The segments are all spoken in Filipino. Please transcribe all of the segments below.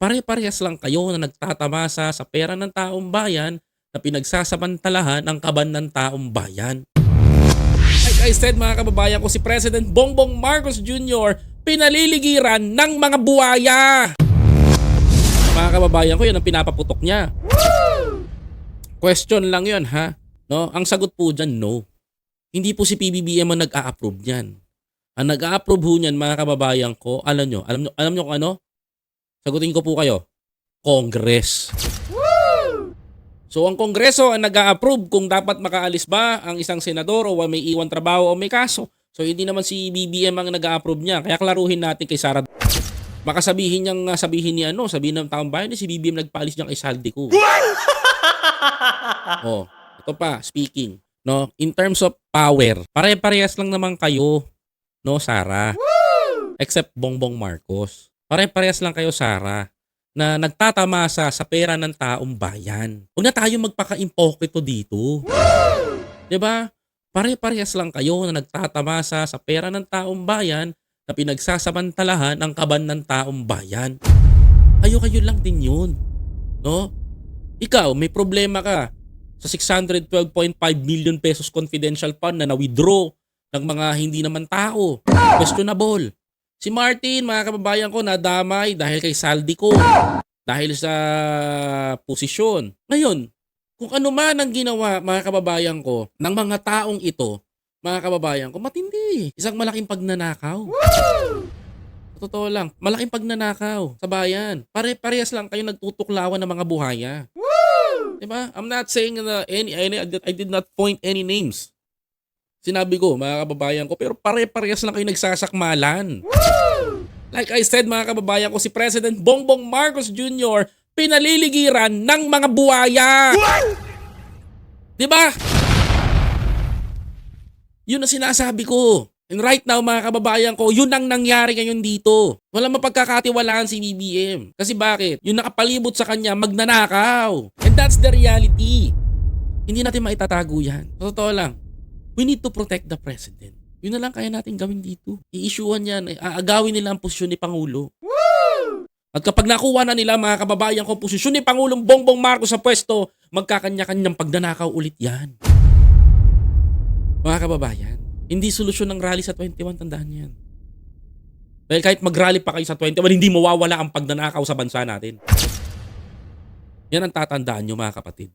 pare-parehas lang kayo na nagtatamasa sa pera ng taong bayan na pinagsasamantalahan ang kaban ng taong bayan. Like I said mga kababayan ko, si President Bongbong Marcos Jr. pinaliligiran ng mga buwaya. Mga kababayan ko, yan ang pinapaputok niya. Question lang yun ha. No? Ang sagot po dyan, no. Hindi po si PBBM ang nag-a-approve niyan. Ang nag-a-approve niyan, mga kababayan ko, alam nyo, alam nyo, alam nyo kung ano? Sagutin ko po kayo. Congress. So ang Kongreso ang nag-a-approve kung dapat makaalis ba ang isang senador o may iwan trabaho o may kaso. So hindi naman si BBM ang nag-a-approve niya. Kaya klaruhin natin kay Sara. Baka sabihin niyang ah, sabihin ni ano, sabihin ng taong bayan, si BBM nagpaalis niya kay Saldi ko. oh, ito pa, speaking. No, in terms of power, pare-parehas lang naman kayo, no, Sara. Except Bongbong Marcos. Pare-parehas lang kayo, Sara na nagtatamasa sa pera ng taong bayan. Huwag na tayo magpaka-impokrito dito. 'Di ba? Pare-parehas lang kayo na nagtatamasa sa pera ng taong bayan na pinagsasamantalahan ang kaban ng taong bayan. Kayo-kayo lang din yun. No? Ikaw, may problema ka sa 612.5 million pesos confidential fund na na-withdraw ng mga hindi naman tao. Questionable. Si Martin, mga kababayan ko, nadamay dahil kay saldi ko. Dahil sa posisyon. Ngayon, kung ano man ang ginawa, mga kababayan ko, ng mga taong ito, mga kababayan ko, matindi. Isang malaking pagnanakaw. Totoo lang, malaking pagnanakaw sa bayan. Pare-parehas lang kayo nagtutuklawan ng mga buhaya. Diba? I'm not saying na any, any, I did not point any names. Sinabi ko, mga kababayan ko, pero pare-parehas lang kayo nagsasakmalan. Like I said, mga kababayan ko, si President Bongbong Marcos Jr. pinaliligiran ng mga buwaya. Di ba? Yun ang sinasabi ko. And right now, mga kababayan ko, yun ang nangyari ngayon dito. Walang mapagkakatiwalaan si BBM. Kasi bakit? Yung nakapalibot sa kanya, magnanakaw. And that's the reality. Hindi natin maitatago yan. Totoo lang, we need to protect the president. Yun na lang kaya natin gawin dito. I-issuean yan. Aagawin nila ang posisyon ni Pangulo. At kapag nakuha na nila mga kababayan ko posisyon ni Pangulong Bongbong Marcos sa pwesto, magkakanya-kanyang pagdanakaw ulit yan. Mga kababayan, hindi solusyon ng rally sa 21, tandaan yan. Dahil kahit mag-rally pa kayo sa 21, hindi mawawala ang pagnanakaw sa bansa natin. Yan ang tatandaan nyo mga kapatid.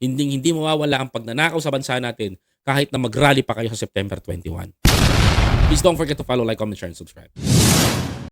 Hindi hindi mawawala ang pagnanakaw sa bansa natin kahit na mag-rally pa kayo sa September 21. Please don't forget to follow, like, comment, share, and subscribe.